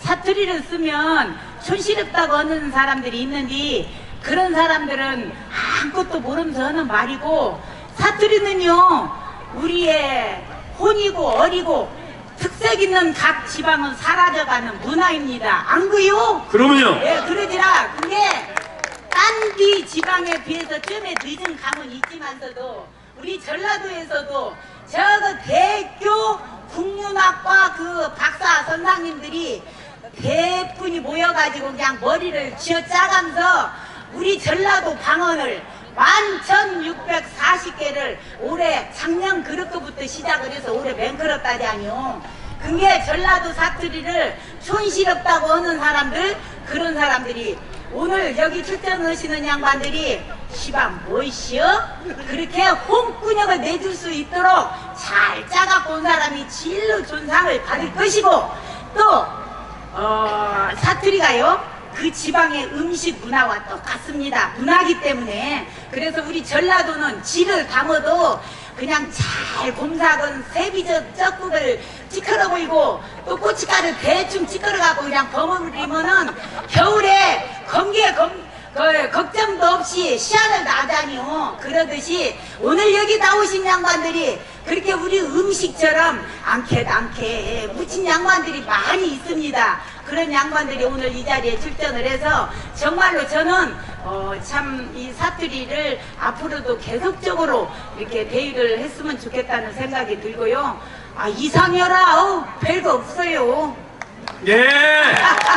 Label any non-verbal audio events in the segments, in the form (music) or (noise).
사투리를 쓰면 촌스럽다고 하는 사람들이 있는데 그런 사람들은 아무것도 모르면서 하는 말이고 사투리는요 우리의 혼이고 어리고 특색 있는 각 지방은 사라져가는 문화입니다. 안 그요? 그러면요. 예, 그러지라 그게 딴디 지방에 비해서 좀에 늦은 감은 있지만서도 우리 전라도에서도 저거 대교 그 박사 선생님들이 대분이 모여가지고 그냥 머리를 쥐어 짜가면서 우리 전라도 방언을 11,640개를 올해 작년 그렇게부터 시작을 해서 올해 맹그럽다잖요. 그게 전라도 사투리를 촌스럽다고 하는 사람들 그런 사람들이 오늘 여기 출전하시는 양반들이 시방 뭐이시여? 그렇게 홍군역을 내줄 수 있도록 잘 짜갖고 온 사람이 진로 존상을 받을 것이고 또 어, 사투리가요 그 지방의 음식 문화와 똑같습니다 문화기 때문에 그래서 우리 전라도는 지를 담아도 그냥 잘 곰삭은 세비젓 쩍국을 찌끄러 보이고 또 고춧가루 대충 찌끄러 갖고 그냥 버무리면은 겨울에 그, 걱정도 없이 시야를 나다니요 그러듯이 오늘 여기 나오신 양반들이 그렇게 우리 음식처럼 않게 않게 묻힌 양반들이 많이 있습니다. 그런 양반들이 오늘 이 자리에 출전을 해서 정말로 저는 어, 참 이 사투리를 앞으로도 계속적으로 이렇게 대의를 했으면 좋겠다는 생각이 들고요. 아 이상해라. 어, 별거 없어요. 예. (laughs)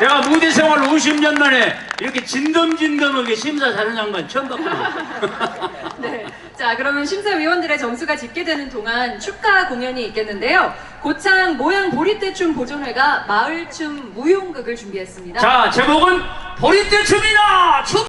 내가 무대 생활 50년 만에 이렇게 진덤진덤하게 심사 잘하는 양반 처음 봤거든요. (laughs) 네. 자, 그러면 심사위원들의 점수가 집계되는 동안 축가 공연이 있겠는데요. 고창 모양 보리떼춤 보존회가 마을춤 무용극을 준비했습니다. 자, 제목은 보리떼 춤이나 춤